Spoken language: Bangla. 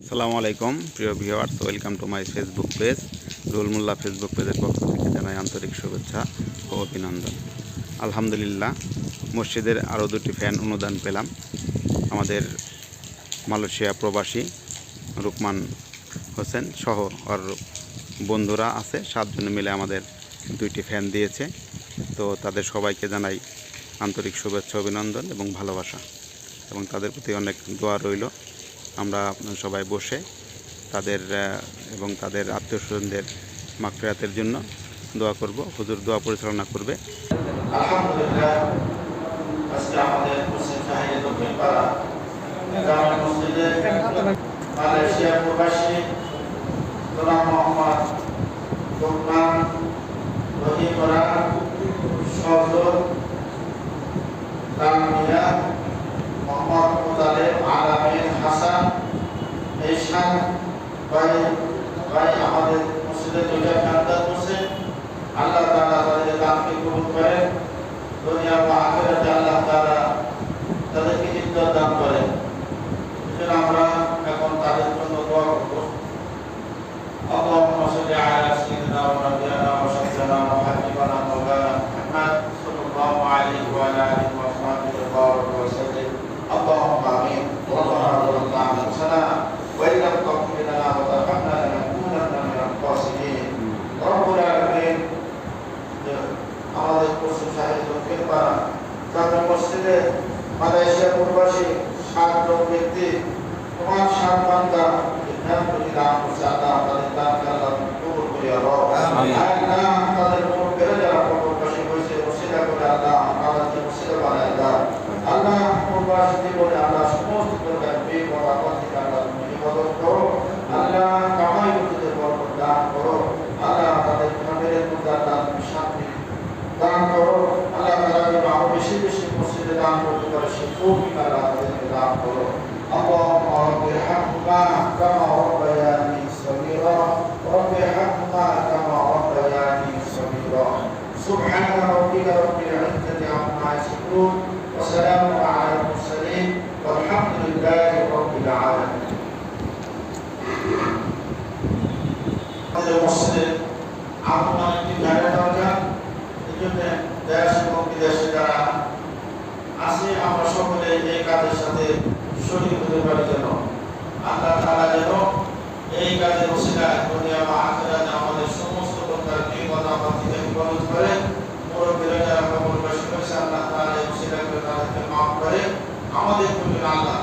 আসসালামু আলাইকুম, প্রিয় viewers, welcome to my Facebook page rule Molla Facebook পেজের পক্ষ থেকে জানাই আন্তরিক শুভেচ্ছা ও অভিনন্দন। আলহামদুলিল্লাহ, মসজিদের আরও দুটি ফ্যান অনুদান পেলাম। আমাদের মালয়েশিয়া প্রবাসী রুকমান হোসেন সহ ওর বন্ধুরা আছে, সাতজনে মিলে আমাদের দুইটি ফ্যান দিয়েছে। তো তাদের সবাইকে জানাই আন্তরিক শুভেচ্ছা, অভিনন্দন এবং ভালোবাসা এবং তাদের প্রতি অনেক দোয়া রইল। আমরা সবাই বসে তাদের এবং তাদের আত্মীয় স্বজনদের জন্য দোয়া করব। হুজুর দোয়া পরিচালনা করবে। মালয়েশিয়া প্রবাসী মোহাম্মদ মুতালেব আলামিন হাসান ভাই আমাদের মসজিদে দুইটা খান্দার করছে আল্লাহ তারা তাদের দানকে গ্রহণ করেন। আমাদের পশ্চিম সাহিত্য দক্ষিণ পাড়া। জাতীয় মসজিদে মালয়েশিয়া প্রবাসী সাতজন ব্যক্তি তোমার সাত বান্দা বিজ্ঞান প্রতি করছে। আল্লাহ তাদের দান কবুল করিয়া الصفوف فلا تدع اللهم رب ارحمهما كما ربياني صغيرا رب ارحمهما كما ربياني صغيرا سبحان ربك رب العزة عما يصفون وسلام على المرسلين والحمد لله رب العالمين مسلم عبد এই কাজের সাথে শরীর হতে পারি যেন। আল্লাহ তারা যেন এই কাজের অসিলায় আখেরাতে আমাদের সমস্ত প্রকার বিপদ আপদ থেকে হেফাজত করে, মুরব্বীরা যারা আল্লাহ তারা করে তাদেরকে মাফ করে, আমাদের প্রতি আল্লাহ